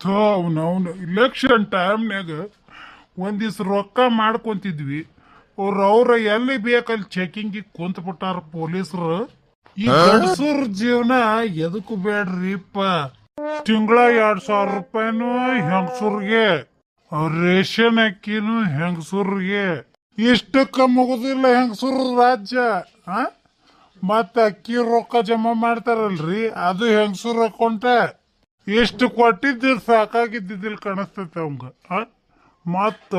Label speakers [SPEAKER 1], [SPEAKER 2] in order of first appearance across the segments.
[SPEAKER 1] ಥೋ ಅವ್ನವ್ನು ಇಲೆಕ್ಷನ್ ಟೈಮ್ನಾಗ ಒಂದಿವ್ಸ ರೊಕ್ಕ ಮಾಡ್ಕೊಂತಿದ್ವಿ. ಅವ್ರು ಅವ್ರ ಎಲ್ಲಿ ಬೇಕಲ್ಲಿ ಚೆಕಿಂಗಿಗೆ ಕುಂತ ಬಿಟ್ಟಾರ ಪೊಲೀಸರು. ಈ ಗಂಡಸೂರ್ ಜೀವನ ಎದಕ್ಕೂ ಬೇಡ್ರಿಪ್ಪ ತಿಂಗಳ ಎರಡ್ ಸಾವಿರ ರೂಪಾಯಿನೂ ಹೆಂಗಸೂರ್ಗೆ ಅವ್ರ ರೇಷನ್ ಅಕ್ಕಿನೂ ಹೆಂಗಸೂರ್ಗೆ. ಇಷ್ಟಕ್ಕ ಮುಗುದಿಲ್ಲ ಹೆಂಗಸೂರ್ ರಾಜ್ಯ ಆ? ಮತ್ತ ಅಕ್ಕಿ ರೊಕ್ಕ ಜಮಾ ಮಾಡ್ತಾರಲ್ರಿ ಅದು ಹೆಂಗಸೂರ್ ಅಕೌಂಟ. ಎಷ್ಟು ಕೊಟ್ಟಿದ್ದು ಸಾಕಾಗಿದ್ದಿದ್ದಿಲ್ಲ ಕಾಣಿಸ್ತೈತೆ ಅವಂಗ? ಮತ್ತ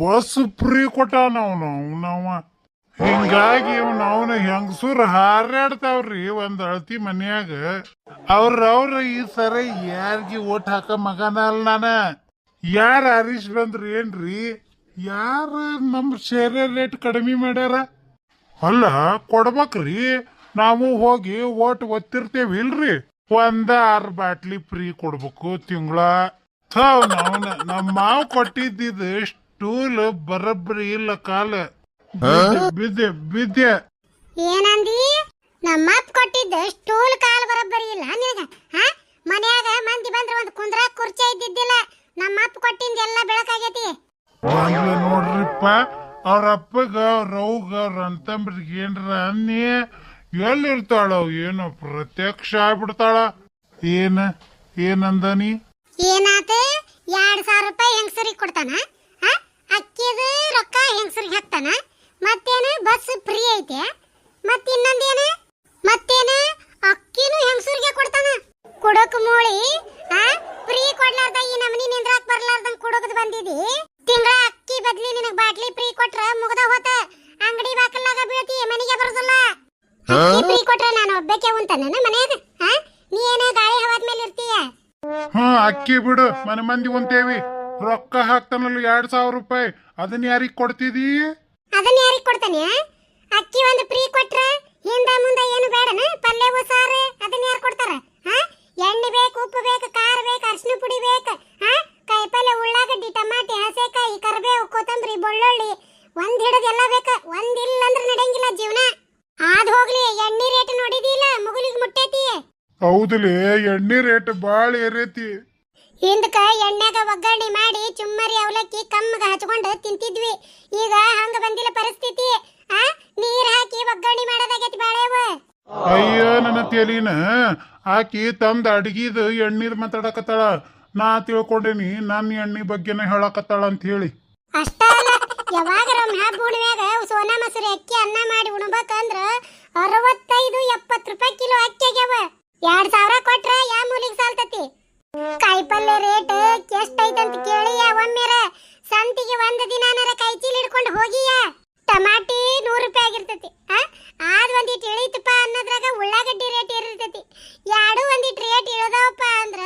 [SPEAKER 1] ಬಸ್ ಫ್ರೀ ಕೊಟ್ಟಾನ ಅವನು, ಅವನವ. ಹಿಂಗಾಗಿ ಅವ್ನ ಅವನ ಹೆಂಗಸೂರ್ ಹಾರಾಡ್ತಾವ್ರಿ ಒಂದ್ ಅಳತಿ ಮನ್ಯಾಗ. ಅವ್ರವ್ರ ಈ ಸರ ಯಾರಿಗೆ ಓಟ್ ಹಾಕ ಮಗನ ಅಲ್ಲ ನಾನ. ಯಾರ ಹರೀಶ್ ಬಂದ್ರಿ ಏನ್ರಿ? ಯಾರು ನಮ್ಮ ಶೇರ್ ರೇಟ್ ಕಡಿಮೆ ಮಾಡ್ಯಾರ? ಅಲ್ಲ, ಕೊಡ್ಬೇಕ್ರಿ. ನಾವು ಹೋಗಿ ಓಟ್ ಒತ್ತಿರ್ತೇವಿ ಇಲ್ರಿ. ಒಂದ ಆರ್ ಬಾಟ್ಲಿ ಫ್ರೀ ಕೊಡ್ಬೇಕು ತಿಂಗಳ. ನಮ್ಮ ಮಾವ್ ಕೊಟ್ಟಿದ್ದಿದ್ ಸ್ಟೂಲ್ ಬರಬ್ರಿ ಇಲ್ಲ ಕಾಲ. ಬಿದ್ದೆ- ಬಿದ್ದೆ ಬಿದ್ದೆ
[SPEAKER 2] ಏನಂದಿ? ನಮ್ಮಪ್ಪ ಕೊಟ್ಟಿದ್ದ ಸ್ಟೂಲ್ ಕಾಲ್ ಬರೋಬ್ಬರಿ ಇಲ್ಲ ನಿನಗ ಹಾ? ಮನ್ಯಾಗ ಮಂದಿ ಬಂದ್ರ ಒಂದ್ ಕುಂದ್ರ ಕುರ್ಚಿ ಇದ್ದಿದ್ದಿಲ್ಲ ನಮ್ಮಪ್ಪ ಕೊಟ್ಟಿಂದ ಎಲ್ಲ ಬೆಳಕಾಗೈತಿ
[SPEAKER 1] ಬಂದ್ಲ ನೋಡ್ರಿಪ್ಪ ಅವ್ರ ಅಪ್ಪಗ ಅವ್ರ ಅವ್ಗ ಅವ್ರ ಅಂತಂಬ್ರಿಗೆ ಏನ್ರ ಅನ್ನಿ ಅವ್ ಏನೋ ಪ್ರತ್ಯಕ್ಷ ಆಗ್ಬಿಡ್ತಾಳ? ಏನ, ಏನಂದನಿ?
[SPEAKER 2] ಏನಾತ? ಎರಡ್ ಸಾವಿರ ರೂಪಾಯಿ ಹೆಂಗಸರಿಗೆ ಕೊಡ್ತಾನ? ಅಕ್ಕಿದು ರೊಕ್ಕ ಹೆಂಗಸರಿಗೆ ಹಾಕ್ತಾನ? ಮತ್ತೇನು ಬಸ್ ಫ್ರೀ ಐತೆ? ಮತ್ ಇನ್ನೊಂದೇನ ಮತ್ತೇನ? ಅಕ್ಕಿನೂ ಹೆಂಗ್ಸರಿಗೆ ಕೊಡ್ತಾನ? ಕೊಡಕ್ ಮೂಳಿ ಫ್ರೀ ಕೊಡ್ಲಾರ್ದ ಈ ನಮನಿ ನಿಂದ್ರಾಕ್ ಬರ್ಲಾರ್ದಂಗ್ ಕೊಡೋದ್ ಬಂದಿದಿ? ತಿಂಗಳ ಅಕ್ಕಿ ಬದ್ಲಿ ನಿನಗ್ ಬಾಟ್ಲಿ ಫ್ರೀ ಕೊಟ್ರ ಮುಗ್ದ ಹೋತ. ಅಂಗಡಿ ಬಾಕಲ್ಲಾಗ ಬೀಳ್ತಿ, ಮನೆಗೆ ಬರೋದಿಲ್ಲ. ಫ್ರೀ ಕೊಟ್ರ ನಾನು ಒಬ್ಬಕ್ಕೆ ಉಂತಾನ ಮನ್ಯಾಗ? ಹಾ? ನೀ ಏನ ಗಾಳಿ ಹವಾದ ಮೇಲೆ ಇರ್ತೀಯ?
[SPEAKER 1] ಹಾ ಅಕ್ಕಿ ಬಿಡು. ಮನೆ ಮಂದಿ ಒಂತೇವಿ ರೊಕ್ಕ ಹಾಕ್ತಾನಲ್ಲ ಎರಡ್ ಸಾವಿರ ರೂಪಾಯಿ. ಅದನ್ನ ಯಾರಿಗ್ ಕೊಡ್ತಿದಿ?
[SPEAKER 2] ಅದನ್ನ ಯಾರಿಗ್ ಕೊಡ್ತಾನೆ ಅಕ್ಕಿ ಒಂದು ಫ್ರೀ ಕೊಟ್ರ ಹಿಂದ ಮುಂದೆ ಏನು ಬೇಡನ? ಪಲ್ಯ ಸಾರು ಅದನ್ನ ಯಾರು ಕೊಡ್ತಾರ ಹಾ ಎಣ್ಣೆ ಬೇಕು ಉಪ್ಪು ಬೇಕು ಖಾರ ಬೇಕು ಅರ್ಶಿನ ಪುಡಿ ಬೇಕು ಹಾ ಕಾಯಿಪಲ್ಯ ಉಳ್ಳಾಗಡ್ಡಿ ಟಮಾಟಿ ಹಸೆಕಾಯಿ ಕರಿಬೇವು ಕೊತ್ತಂಬರಿ ಬೆಳ್ಳುಳ್ಳಿ ಒಂದ್ ಹಿಡದ್ ಎಲ್ಲ ಬೇಕ? ಒಂದಿಲ್ಲ ಅಂದ್ರೆ ನಡೆಯಂಗಿಲ್ಲ ಜೀವನ. ಆದ್ ಹೋಗ್ಲಿ ಎಣ್ಣೆ ರೇಟ್ ನೋಡಿದಿಲ್ಲ ಮುಗುಲಿಗೆ ಮುಟ್ಟೈತಿ.
[SPEAKER 1] ಹೌದಲೇ ಎಣ್ಣೆ ರೇಟ್ ಬಾಳ ಏರೈತಿ.
[SPEAKER 2] ಹಿಂದಕ ಎಣ್ಣೆಗ ಒಗ್ಗರಣೆ ಮಾಡಿ ಚುಮ್ಮರಿ ಅವಲಕ್ಕಿ ಕಮ್ಮಗ ಹಚ್ಕೊಂಡು ತಿಂತಿದ್ವಿ. ಈಗ ಹಂಗ ಬಂದಿಲ್ಲ ಪರಿಸ್ಥಿತಿ. ಆ ನೀರ್ ಹಾಕಿ ಒಗ್ಗರಣೆ ಮಾಡೋದಾಗೈತಿ ಬಾಳೆವ
[SPEAKER 1] ಅಯ್ಯೋ ನನ್ನ ತೇಲಿನ. ಆಕಿ ತಂದ ಅಡಗಿದ ಎಣ್ಣೀರ್ ಮಾತಾಡಕತ್ತಾಳ. ನಾ ತಿಳ್ಕೊಂಡೇನಿ ನನ್ನ ಎಣ್ಣೆ ಬಗ್ಗೆನ ಹೇಳಕತ್ತಾಳ ಅಂತ ಹೇಳಿ.
[SPEAKER 2] ಅಷ್ಟ ಯಾವಾಗರ ಹಬ್ಬ ಹುಣ್ಣಿಮ್ಯಾಗ ಸೋನಾ ಮಸೂರಿ ಅಕ್ಕಿ ಅನ್ನ ಮಾಡಿ ಉಣ್ಬೇಕಂದ್ರ ಅರವತ್ತೈದು ಎಪ್ಪತ್ತು ರೂಪಾಯಿ ಕಿಲೋ ಅಕ್ಕಿ ಆಗ್ಯಾವ. ಎರಡ್ ಸಾವಿರ ಕೊಟ್ರ ಯಾ ಮೂಲಿಗೆ ಸಾಲ್ತತಿ? ಕಾಯಿಪಲ್ಲೆ ರೇಟ್ ಎಷ್ಟೈತಂತ ಕೇಳಿ ಒಮ್ಮೆರ. ಸಂತಿಗೆ ಒಂದ್ ದಿನಾನರ ಕೈ ಚೀಲ ಹಿಡ್ಕೊಂಡು ಹೋಗಿಯಾ? ಟಮಾಟಿ ನೂರು ರೂಪಾಯಿ ಆಗಿರ್ತತಿ. ಆದ್ ಒಂದಿಟ್ ಇಳಿತಪ್ಪ ಅನ್ನೋದ್ರಾಗ ಉಳ್ಳಾಗಡ್ಡಿ ರೇಟ್ ಇರ್ತೈತಿ ಎರಡು ಒಂದಿಟ್ ರೇಟ್ ಇಳದವಪ್ಪ ಅಂದ್ರ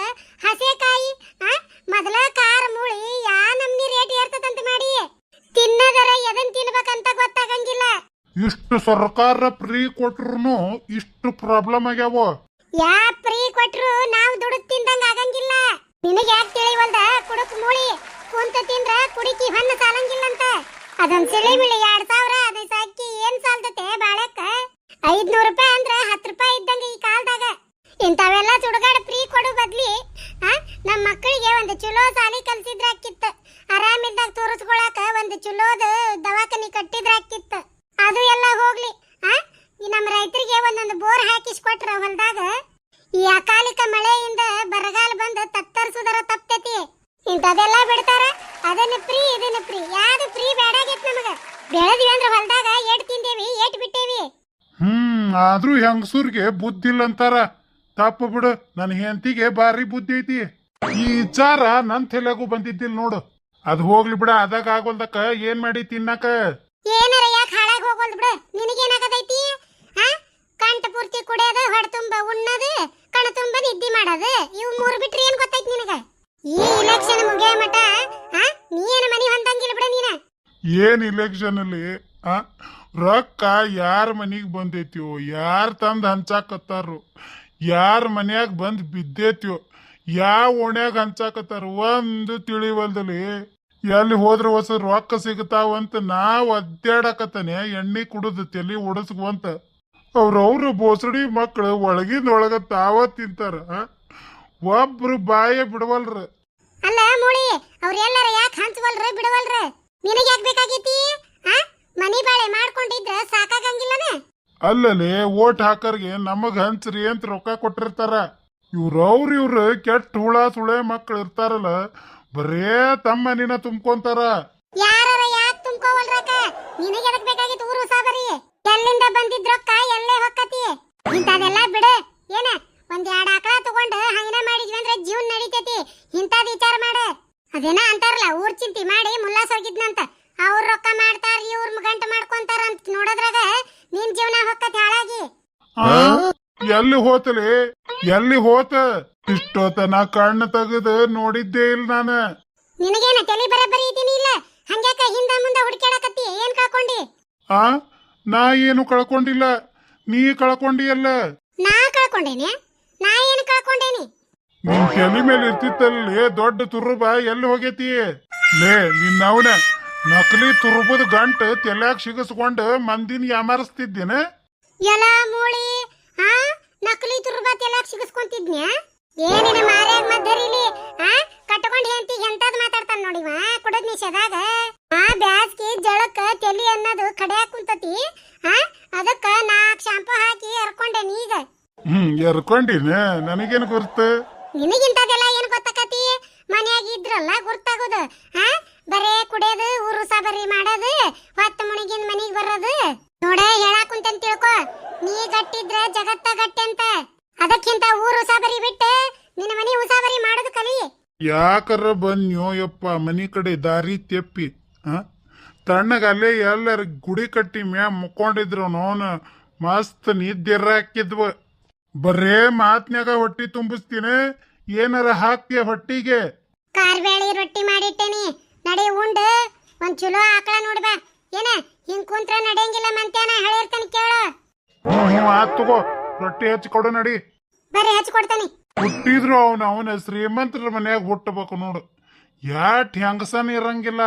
[SPEAKER 2] ಹಸೆಕಾಯಿ ಆ ಮೊದಲ ಖಾರ ಮೂಳಿ ಯಾ ನಮ್ನಿ ರೇಟ್ ಏರ್ತದಂತ ಮಾಡಿ ತಿನ್ನದರ ಎದನ್ ತಿನ್ಬೇಕಂತ ಗೊತ್ತಾಗಂಗಿಲ್ಲ
[SPEAKER 1] ಇಷ್ಟು ಸರ್ಕಾರ ಫ್ರೀ ಕೊಟ್ರು ಇಷ್ಟು ಪ್ರಾಬ್ಲಮ್ ಆಗ್ಯಾವ.
[SPEAKER 2] ಯಾ ಫ್ರೀ ಕೊಟ್ರು ನಾವ್ ದುಡುಕ್ ತಿಂದಂಗ ಆಗಂಗಿಲ್ಲ. ನಿನಗೆ ಯಾಕೆ ತಿಳಿವಲ್ದ? ಕುಡುಕ್ ಮೂಳಿ. ಕುಂತ ತಿಂದ್ರ ಕುಡಿಕಿ ಹಣ್ಣು ಸಾಲಂಗಿಲ್ಲಂತ. ಅದೊಂದ್ ಸಿಳಿ ಬಿಳಿ ಎರಡ್ ಸಾವಿರ, ಅದೇ ಸಾಕಿ ಏನ್ ಸಾಲ್ತತೆ ಬಾಳಕ್ಕ ಐದ್ನೂರು ರೂಪಾಯಿ ಅಂದ್ರ ಹತ್ತು ರೂಪಾಯಿ ಇದ್ದಂಗ ಈ ಕಾಲದಾಗ. ಇಂಥವೆಲ್ಲ ಸುಡುಗಾಡ ಫ್ರೀ ಕೊಡು ಬದ್ಲಿ ನಮ್ಮ ಮಕ್ಕಳಿಗೆ ಒಂದು ಚಲೋ ಸಾಲಿ ಕಲ್ಸಿದ್ರೆ ಅಕ್ಕಿತ್ತ ಆರಾಮಿದ್ದಾಗ ತೋರಿಸ್ಕೊಳಕ ಒಂದು ಚಲೋದ ದವಾಖಾನಿ ಕಟ್ಟಿದ್ರ ಅಕ್ಕಿತ್ತ ಅದು ಎಲ್ಲ ಹೋಗ್ಲಿ ಆ ಈ ನಮ್ಮ ರೈತರಿಗೆ ಒಂದೊಂದು ಬೋರ್ ಹಾಕಿಸ್ಕೊಟ್ರ ಹೊಲದಾಗ ಈ ಅಕಾಲಿಕ ಮಳೆಯಿಂದ ಬರಗಾಲ ಬಂದು ತತ್ತರಿಸುದರ ತಪ್ತೈತಿ. ಇಂಥದೆಲ್ಲ ಬಿಡ್ತಾರ. ಅದನ್ನ ಫ್ರೀ ಇದನ್ನ ಫ್ರೀ ಯಾವ್ದು ಫ್ರೀ ಬೇಡಾಗೈತ್ ನಮಗ. ಬೆಳೆದ್ವಿ ಅಂದ್ರ ಹೊಲದಾಗ ಏಟ್ ತಿಂದೇವಿ ಏಟ್ ಬಿಟ್ಟೇವಿ.
[SPEAKER 1] ಹ್ಮ್ ಆದ್ರೂ ಹೆಂಗಸೂರ್ಗೆ ಬುದ್ಧಿ ಇಲ್ಲ ಅಂತಾರ ತಪ್ಪು ಬಿಡು ನನ್ನ ಹೆಂತಿಗೆ ಭಾರಿ ಬುದ್ಧಿ ಐತಿ. ಈ ವಿಚಾರ ನನ್ ತಲೆಗೂ ಬಂದಿದ್ದಿಲ್ಲ ನೋಡು. ಅದು ಹೋಗ್ಲಿ ಬಿಡ ಅದಾಗ ಆಗೋಲ್ದಕ್ಕ ಏನ್ ಮಾಡಿ ತಿನ್ನಕ?
[SPEAKER 2] ಏನಾರ ಯಾಕೆ ಹಾಳಾಗಿ ಹೋಗೋಲ್ ಬಿಡು? ನಿನಗೇನಾಗದೈತಿ? ಹಾ ಕಂಠ ಪೂರ್ತಿ ಕುಡಿಯೋದು ಹೊಡೆ ತುಂಬ ಉಣ್ಣೋದು. ಕಣ ತುಂಬ ಇದ್ದಿ ಮಾಡೋದು. ಇವು ಮೂರು ಬಿಟ್ರೆ ಏನ್ ಗೊತ್ತೈತಿ ನಿನಗ? ಈ ಇಲೆಕ್ಷನ್ ಮುಗಿಯ ಮಟ ನೀ ಏನು ಮನಿ ಹೊಂದಂಗಿಲ್ಲ ಬಿಡ ನೀನ.
[SPEAKER 1] ಏನ್ ಇಲೆಕ್ಷನ್ ಅಲ್ಲಿ ರೊಕ್ಕ ಯಾರ ಮನಿಗ್ ಬಂದೈತಿಯೋ, ಯಾರ್ ತಂದು ಹಂಚಾಕತ್ತಾರು, ಯಾರ ಮನ್ಯಾಗ ಬಂದ್ ಬಿದ್ದೈತಿಯೋ, ಯಾವ ಓಣ್ಯಾಗ ಹಂಚಾಕತ್ತಾರ ಒಂದು ತಿಳಿವಲ್ದಲ್ಲಿ ಎಲ್ಲಿ ಹೋದ್ರೆ ಹೊಸ ರೊಕ್ಕ ಸಿಗತಾವಂತ ನಾವು ಅಡ್ಡಾಡಕತ್ತಾನೆ ಎಣ್ಣೆ ಕುಡಿದು, ತಲಿ ಉಡಸ್ಕೊಂತ ಅವ್ರವ್ರ ಬೋಸಡಿ ಮಕ್ಕಳು ಒಳಗಿಂದ ಒಳಗ ತಾವ ತಿಂತಾರ? ಒಬ್ರು ಬಾಯ ಬಿಡವಲ್ರ.
[SPEAKER 2] ಅಲ್ಲ ಮೂಳಿ ಅವ್ರ ಎಲ್ಲಾರ ಯಾಕೆ ಹಂಚವಲ್ರ ಬಿಡವಲ್ರ? ನಿನಗೆ ಯಾಕೆ ಬೇಕಾಗೈತಿ ಮನಿ ಬಾಳೆ ಮಾಡ್ಕೊಂಡಿದ್ರ ಸಾಕಾಗಂಗಿಲ್ಲನ?
[SPEAKER 1] ಅಲ್ಲಲ್ಲಿ ಓಟ್ ಹಾಕರ್ಗೆ ನಮಗ್ ಹಂಚ್ರಿ ಅಂತ ರೊಕ್ಕ ಕೊಟ್ಟಿರ್ತಾರ. ಇವ್ರವ್ರ ಇವ್ರ ಕೆಟ್ಟ ಹುಳ ಸುಳೆ ಮಕ್ಳು ಇರ್ತಾರಲ್ಲ ಬರೇ ತಮ್ಮ ಮನಿನ ತುಂಬ್ಕೊಂತಾರ.
[SPEAKER 2] ಯಾರ ಯಾಕೆ ತುಂಬ್ಕೋವಲ್ರಕ ನಿನಗೆ ಎದಕ್ ಬೇಕಾಗಿತ್ತು ಊರು ಸಾಬರಿ ಎಲ್ಲಿಂದ ಬಂದಿದ್ ರೊಕ್ಕ ಎಲ್ಲೇ ಹೊಕ್ಕತಿ ಇಂಥದೆಲ್ಲ ಬಿಡು ಏನ ಒಂದ್ ಎರಡ್ ಆಕಳ ತಗೊಂಡು ಹಂಗನ ಮಾಡಿದ್ವಿ ಅಂದ್ರೆ ಜೀವನ ನಡಿತೈತಿ ಇಂಥದ್ ವಿಚಾರ ಮಾಡ ಅದೇನ ಅಂತಾರಲ್ಲ ಊರ್ ಚಿಂತಿ ಮಾಡಿ ಮುಲ್ಲಾಸ್ ಹೋಗಿದ್ನಂತ ಅವ್ರ ರೊಕ್ಕ ಮಾಡ್ತಾರ ಇವ್ರ ಗಂಟು ಮಾಡ್ಕೊಂತಾರ ಅಂತ ನೋಡೋದ್ರಾಗ ನಿನ್ ಜೀವನ ಹೊಕ್ಕತಿ ಹಾಳಾಗಿ
[SPEAKER 1] ಆ? ಎಲ್ಲಿ ಹೋತಲಿ? ಎಲ್ಲಿ ಹೋತ? ಇಷ್ಟೊತ್ತನ ಕಣ್ಣು ತೆಗೆದು ನೋಡಿದ್ದೇ ಇಲ್ಲ ನಾನು.
[SPEAKER 2] ನಿನಗೇನ ತಲೆ ಬರಬರಿ ಇದೀನಿ ಇಲ್ಲ? ಹಂಗ್ಯಾಕ ಹಿಂದ ಮುಂದ ಹುಡುಕಾಡಕತ್ತಿ ಏನ್ ಕಳ್ಕೊಂಡಿ?
[SPEAKER 1] ಆ? ನಾ ಏನು ಕಳ್ಕೊಂಡಿಲ್ಲ. ನೀ ಕಳ್ಕೊಂಡಿಯಲ್ಲ?
[SPEAKER 2] ನಾ ಕಳ್ಕೊಂಡೇನಿ? ನಾ ಏನು ಕಳ್ಕೊಂಡೇನಿ?
[SPEAKER 1] ನಿನ್ ತಲೆ ಮೇಲೆ ಇರ್ತಿತ್ತಲ್ಲಿ ದೊಡ್ಡ ತುರುಬ ಎಲ್ಲಿ ಹೋಗೈತಿ? ಲೇ ನಿನ್ನವನ ನಕಲಿ ತುರುಬದ ಗಂಟು ತೆಲ್ಯಾಗ ಸಿಗಸ್ಕೊಂಡು ಮಂದಿನ ಯಾಮಾರಿಸ್ತಿದ್ದೇನೆ?
[SPEAKER 2] ಎಲ ಮೂಳಿ ಆ? ನಕಲಿ ತುರ್ಬತ್ ಎಲ್ಲ ಸಿಗಿಸ್ಕೊಂತಿದ್ನ್ಯಾ? ಏನಿನ ಮಾರ್ಯಾಗ ಮದ್ದರಿಲಿ ಆ? ಕಟ್ಕೊಂಡ್ ಹೆಂತಿ ಎಂತದ್ ಮಾತಾಡ್ತಾನ ನೋಡಿವ ಕುಡದ್ ನಿಷೇಧಾಗ ಆ ಬ್ಯಾಸ್ಗಿ ಜಳಕ್ಕ ತೆಲಿ ಅನ್ನೋದು ಕಡ್ಯಾಕ್ ಕುಂತತಿ ಆ? ಅದಕ್ಕ ನಾಕ್ ಶಾಂಪೂ ಹಾಕಿ ಹರ್ಕೊಂಡೆ ನೀಗ.
[SPEAKER 1] ಹ್ಮ್ ಎರ್ಕೊಂಡಿನ ನನಗೇನು ಗುರ್ತು?
[SPEAKER 2] ನಿನಗಿಂತದೆಲ್ಲ ಏನ್ ಗೊತ್ತಾಕತಿ? ಮನ್ಯಾಗ ಇದ್ರಲ್ಲ ಗುರ್ತಾಗೋದು ಆ? ಬರೇ ಕುಡಿಯೋದು ಊರು ಸಾಬರಿ ಮಾಡೋದು ಹೊತ್ತು ಮುಣಿಗಿನ ಮನೆಗೆ ಬರೋದು. ನೋಡ ಕುಂತಂತ ತಿಳ್ಕೊ? ನೀ ಗಟ್ಟಿದ್ರೆ ಜಗತ್ತ ಗಟ್ಟಿ ಅಂತ. ಅದಕ್ಕಿಂತ ಊರು ಸಾಬರಿ ಬಿಟ್ಟು ನಿನ್ನ ಮನೆ ಉಸಾಬರಿ ಮಾಡೋದು ಕಲಿ.
[SPEAKER 1] ಯಾಕರ ಬನ್ಯೋ ಯಪ್ಪ ಮನಿ ಕಡೆ ದಾರಿ ತೆಪ್ಪಿ ತಣ್ಣಗ ಅಲ್ಲೇ ಎಲ್ಲರ ಗುಡಿ ಕಟ್ಟಿ ಮ್ಯಾ ಮುಕ್ಕೊಂಡಿದ್ರು ನೋನ. ಮಸ್ತ್ ನಿದ್ದೆರ ಹಾಕಿದ್ವ. ಬರೇ ಮಾತ್ನ್ಯಾಗ ಹೊಟ್ಟಿ ತುಂಬಿಸ್ತೀನಿ. ಏನಾರ ಹಾಕ್ತಿಯ ಹೊಟ್ಟಿಗೆ?
[SPEAKER 2] ಕಾರ್ಬೇಳಿ ರೊಟ್ಟಿ ಮಾಡಿಟ್ಟೇನಿ ನಡಿ ಉಂಡು ಒಂದ್ ಚಲೋ ಆಕಳ ನೋಡ್ಬಾ ಏನ ಹಿಂಗ್ ಕುಂತ್ರ ನಡೆಯಂಗಿಲ್ಲ ಮಂತ್ಯಾನ ಹೇಳಿರ್ತಾನೆ ಕೇಳು
[SPEAKER 1] ಹ್ಞೂ ಹ್ಞೂ ಆತ್ ತಗೋ ರೊಟ್ಟಿ ಹಚ್ಚಿ ಕೊಡು ನಡಿ.
[SPEAKER 2] ಬರ್ರಿ ಹಚ್ಕೊಡ್ತಾನೆ
[SPEAKER 1] ಹುಟ್ಟಿದ್ರು ಅವನ ಅವನ ಶ್ರೀಮಂತರ ಮನ್ಯಾಗ ಹುಟ್ಟಬೇಕು ನೋಡು. ಯಾಟ್ ಹೆಂಗಸನ ಇರಂಗಿಲ್ಲ.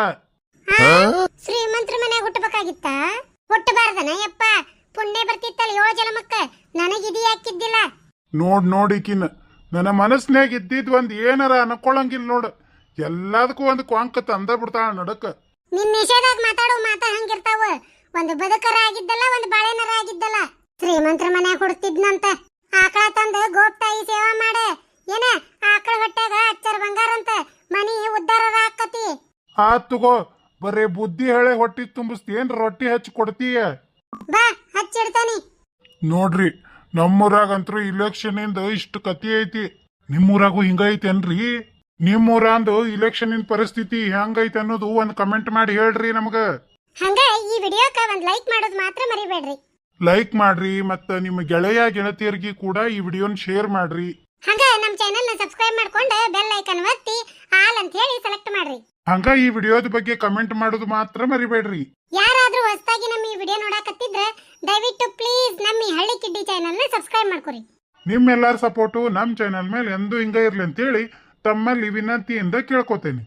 [SPEAKER 2] ಶ್ರೀಮಂತ್ರ ಮನ್ಯಾಗ ಹುಟ್ಟಬೇಕಾಗಿತ್ತ? ಹುಟ್ಟಬಾರ್ದನ ಯಪ್ಪ. ಪುಣ್ಯ ಬರ್ತಿತ್ತಲ್ಲ ಏಳು ಜನ್ಮಕ್ಕ ನನಗಿದಿ ಯಾಕಿದ್ದಿಲ್ಲ
[SPEAKER 1] ನೋಡ್ ನೋಡಿಕಿನ ನನ್ನ ಮನಸ್ನ್ಯಾಗ ಇದ್ದಿದ್ ಒಂದ್ ಏನಾರ ಅನ್ಕೊಳಂಗಿಲ್ಲ ನೋಡು. ಎಲ್ಲದಕ್ಕೂ ಒಂದು ಕೊಂಕ ತಂದ ಬಿಡ್ತಾಳ ನಡಕ.
[SPEAKER 2] ನಿನ್ ನಿಷೇಧಾಗ ಮಾತಾಡೋ ಮಾತಾ ಹಂಗಿರ್ತಾವ. ಒಂದು ಬದುಕರ ಆಗಿದ್ದಲ್ಲ ಒಂದು ಬಾಳೆನರ ಆಗಿದ್ದಲ್ಲ ಶ್ರೀಮಂತ್ರ ಮನೆ ಹುಡ್ತಿದ್ನಂತ. ಆಕಳ ತಂದು ಗೋಪ್ತಾಯಿ ಸೇವಾ ಮಾಡೆ. ಏನ ಆಕಳ ಹೊಟ್ಟೆಗ ಅಚ್ಚರ ಬಂಗಾರ ಅಂತ ಮನಿ ಉದ್ದಾರ ಹಾಕತಿ
[SPEAKER 1] ಆ ತಗೋ ಬರೇ ಬುದ್ಧಿ ಹೇಳೆ ಹೊಟ್ಟಿ ತುಂಬಿಸ್ತೇನ್ ರೊಟ್ಟಿ ಹಚ್ಚಿ ಕೊಡ್ತೀಯ?
[SPEAKER 2] ಬಾ ಹಚ್ಚಿಡ್ತಾನಿ
[SPEAKER 1] ನೋಡ್ರಿ ನಮ್ಮೂರಾಗಂತ್ರ ಇಲೆಕ್ಷನ್ ಇಂದ ಇಷ್ಟು ಕತಿ ಐತಿ. ನಿಮ್ಮೂರಾಗೂ ಹಿಂಗೈತೇನ್ರಿ? ನಿಮ್ಮೂರಂದು ಇಲೆಕ್ಷನ್ ಪರಿಸ್ಥಿತಿ ಹೆಂಗೈತೆ ಅನ್ನೋದು ಒಂದ್ ಕಮೆಂಟ್ ಮಾಡಿ ಹೇಳ್ರಿ ನಮಗ.
[SPEAKER 2] ಹಂಗ ಈ ವಿಡಿಯೋಕ ಒಂದ್ ಲೈಕ್ ಮಾಡೋದು ಮಾತ್ರ ಮರಿಬೇಡ್ರಿ.
[SPEAKER 1] ಲೈಕ್ ಮಾಡ್ರಿ ಮತ್ತ ನಿಮ್ಮ ಗೆಳೆಯ ಗೆಳತಿಯರಿಗೆ ಕೂಡ ಈ ವಿಡಿಯೋನ ಶೇರ್ ಮಾಡ್ರಿ.
[SPEAKER 2] ಹಂಗ ನಮ್ಮ ಚಾನೆಲ್ನ ಸಬ್ಸ್ಕ್ರೈಬ್ ಮಾಡ್ಕೊಂಡು ಬೆಲ್ ಐಕನ್ ಒತ್ತಿ ಆಲ್ ಅಂತ ಹೇಳಿ ಸೆಲೆಕ್ಟ್ ಮಾಡ್ರಿ.
[SPEAKER 1] ಹಂಗ ಈ ವಿಡಿಯೋದ ಬಗ್ಗೆ ಕಮೆಂಟ್ ಮಾಡೋದು ಮಾತ್ರ ಮರಿಬೇಡ್ರಿ.
[SPEAKER 2] ಯಾರಾದ್ರೂ ಹೊಸದಾಗಿ ನಮ್ಮ ಈ ವಿಡಿಯೋ ನೋಡಕತ್ತಿದ್ರೆ ದಯವಿಟ್ಟು ಪ್ಲೀಸ್ ನಮ್ಮ ಈ ಹಳ್ಳಿ ಕಿಡ್ಡಿ ಚಾನೆಲ್ನ ಸಬ್ಸ್ಕ್ರೈಬ್ ಮಾಡ್ಕೊರಿ.
[SPEAKER 1] ನಿಮ್ಮೆಲ್ಲರ ಸಪೋರ್ಟು ನಮ್ಮ ಚಾನೆಲ್ ಮೇಲೆ ಎಂದೂ ಹಿಂಗ ಇರ್ಲಿ ಅಂತೇಳಿ ತಮ್ಮಲ್ಲಿ ವಿನಂತಿಯಿಂದ ಕೇಳ್ಕೊತೇನೆ.